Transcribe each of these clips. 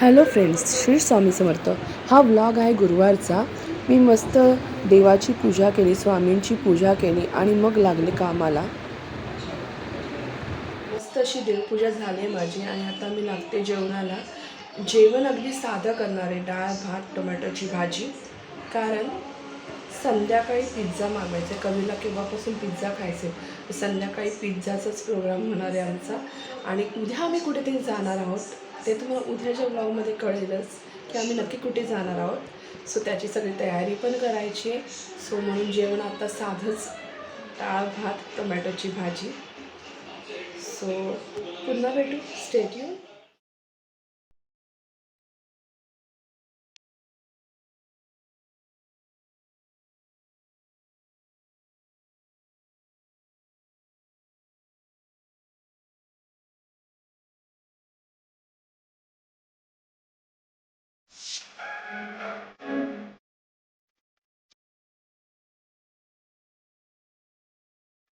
Hello friends Shri Swami Samarth. हा vlog आहे गुरुवारचा. मी मस्त देवाची पूजा केली स्वामींची पूजा केली आणि मग लागले कामाला. मस्त अशी देवपूजा झाली आहे माझी आणि आता मी लागते जेवणाला. जेवण अगदी साधं करणार आहे डाळ भात टोमॅटोची भाजी. कारण संध्याकाळी पिझ्झा मागायचा आहे. कवीला केव्हापासून पिझ्झा खायचे? संध्याकाळी पिझ्झाचाच प्रोग्राम होणार आहे आमचा. आणि उद्या आम्ही कुठेतरी जाणार आहोत. ते तुम्हाला उद्याच्या ब्लॉगमध्ये कळेलच की आम्ही नक्की कुठे जाणार आहोत. सो त्याची सगळी तयारी पण करायची आहे. सो म्हणून जेवण आता साधंच. डाळ भात टोमॅटोची भाजी. सो पुन्हा भेटू. स्टेट्यू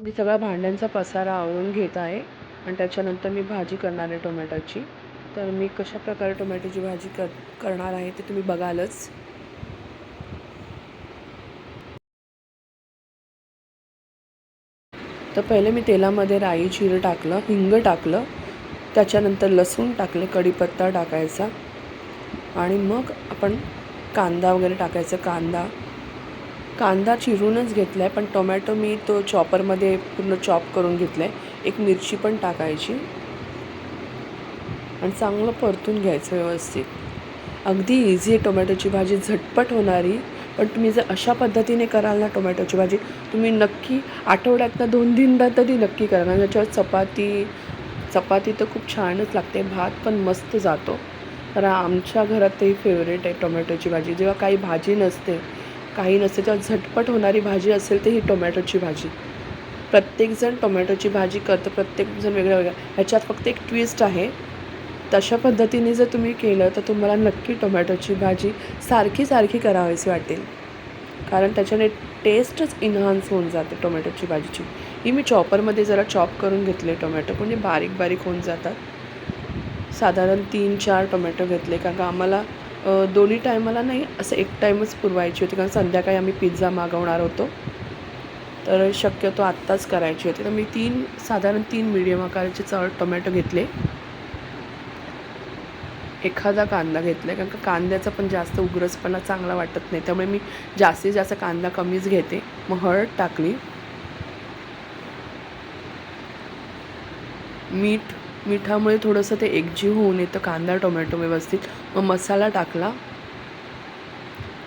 मी सगळा भांड्यांचा पसारा आवरून घेत आहे आणि त्याच्यानंतर मी भाजी करणार आहे टोमॅटोची. तर मी कशा प्रकारे टोमॅटोची भाजी कर करणार आहे ते तुम्ही बघालच. तर पहिले मी तेलामध्ये राई जिरं टाकलं हिंग टाकलं त्याच्यानंतर लसूण टाकलं कढीपत्ता टाकायचा. आणि मग आपण कांदा वगैरे टाकायचा कांदा. कांदा चिरूनच घेतला आहे पण टोमॅटो मी तो चॉपरमध्ये पूर्ण चॉप करून घेतला आहे एक मिरची पण टाकायची. आणि चांगलं परतून घ्यायचं व्यवस्थित. अगदी इझी आहे टोमॅटोची भाजी झटपट होणारी. पण तुम्ही जर अशा पद्धतीने कराल ना टोमॅटोची भाजी तुम्ही नक्की आठवड्यातनं दोन तीनदा तरी नक्की करा. कारण त्याच्यावर चपाती चपाती तर खूप छानच लागते भात पण मस्त जातो. कारण आमच्या घरात तेही फेवरेट आहे टोमॅटोची भाजी. जेव्हा काही भाजी नसते काही नसते तेव्हा झटपट होणारी भाजी असेल तर ही टोमॅटोची भाजी. प्रत्येकजण टोमॅटोची भाजी करतं प्रत्येकजण वेगळ्या वेगळ्या ह्याच्यात फक्त एक ट्विस्ट आहे. तशा पद्धतीने जर तुम्ही केलं तर तुम्हाला नक्की टोमॅटोची भाजी सारखी सारखी करावीशी वाटेल. कारण त्याच्याने टेस्टच इन्हान्स होऊन जाते टोमॅटोची भाजीची. ही मी चॉपरमध्ये जरा चॉप करून घेतले टोमॅटो म्हणजे बारीक बारीक होऊन जातात. साधारण तीन चार टोमॅटो घेतले कारण का आम्हाला दोन्ही टायमाला नाही असं एक टाईमच पुरवायची होती. कारण संध्याकाळी आम्ही पिझ्झा मागवणार होतो. तर शक्यतो आत्ताच करायची होती. तर मी तीन साधारण तीन मिडियम आकाराचे चळ टोमॅटो घेतले. एखादा कांदा घेतला आहे कारण का कांद्याचा पण जास्त उग्रसपणा चांगला वाटत नाही. त्यामुळे मी जास्तीत जास्त कांदा कमीच घेते. मग हळद टाकली. मीठ मिठामुळे थोडंसं ते एकजीव होऊन येतं कांदा टोमॅटो व्यवस्थित. मग मसाला टाकला.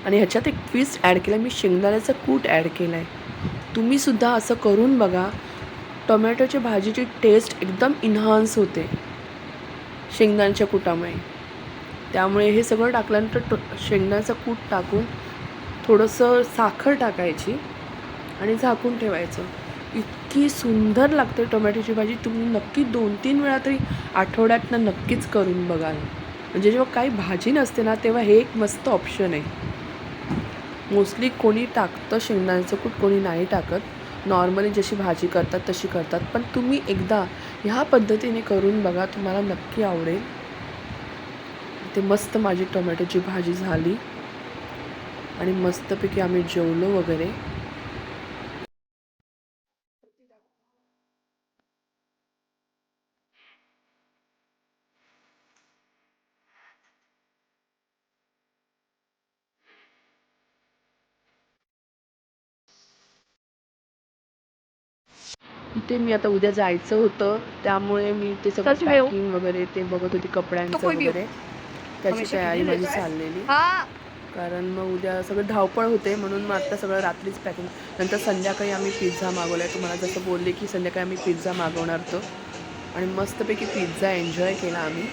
आणि ह्याच्यात एक ट्विस्ट ॲड केला मी शेंगदाण्याचा कूट ॲड केला आहे तुम्हीसुद्धा असं करून बघा. टोमॅटोच्या भाजीची टेस्ट एकदम इन्हान्स होते. शेंगदाण्याच्या कुटामुळे. त्यामुळे हे सगळं टाकल्यानंतर टो शेंगदाण्याचं कूट टाकून थोडंसं साखर टाकायची आणि झाकून ठेवायचं. इतकी सुंदर लागते टोमॅटोची भाजी. तुम्ही नक्की दोन तीन वेळा तरी आठवड्यातनं नक्कीच करून बघाल. म्हणजे जेव्हा काही भाजी नसते ना तेव्हा हे एक मस्त ऑप्शन आहे. मोस्टली कोणी टाकतं शेंगदाण्याचं कूट कोणी नाही टाकत. नॉर्मली जशी भाजी करतात तशी करतात. पण तुम्ही एकदा ह्या पद्धतीने करून बघा तुम्हाला नक्की आवडेल. ते मस्त माझी टोमॅटोची भाजी झाली. आणि मस्तपैकी आम्ही जेवलो वगैरे. इथे मी आता उद्या जायचं होतं त्यामुळे मी ते सगळं. पॅकिंग वगैरे ते बघत होती कपड्यांचं. वगैरे. त्याची तयारी माझी? चाललेली. कारण मग उद्या सगळं धावपळ होते म्हणून मग आता सगळं रात्रीच पॅकिंग नंतर संध्याकाळी आम्ही पिझ्झा मागवला आहे तुम्हाला जसं बोलले की संध्याकाळी आम्ही पिझ्झा मागवणार तो आणि मस्तपैकी पिझ्झा एन्जॉय केला आम्ही.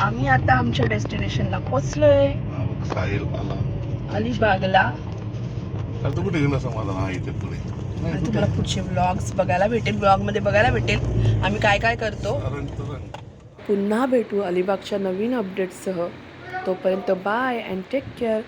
आम्ही आता आमच्या डेस्टिनेशनला आला अलिबागला. आता कुठे गेला समाधान? इथे पुढे. आणि तुम्हाला पुढचे ब्लॉग्स बघायला भेटेल. ब्लॉगमध्ये बघायला भेटेल. आम्ही काय काय करतो? पुन्हा भेटू अलिबागच्या नवीन अपडेट्ससह तोपर्यंत बाय अँड टेक केअर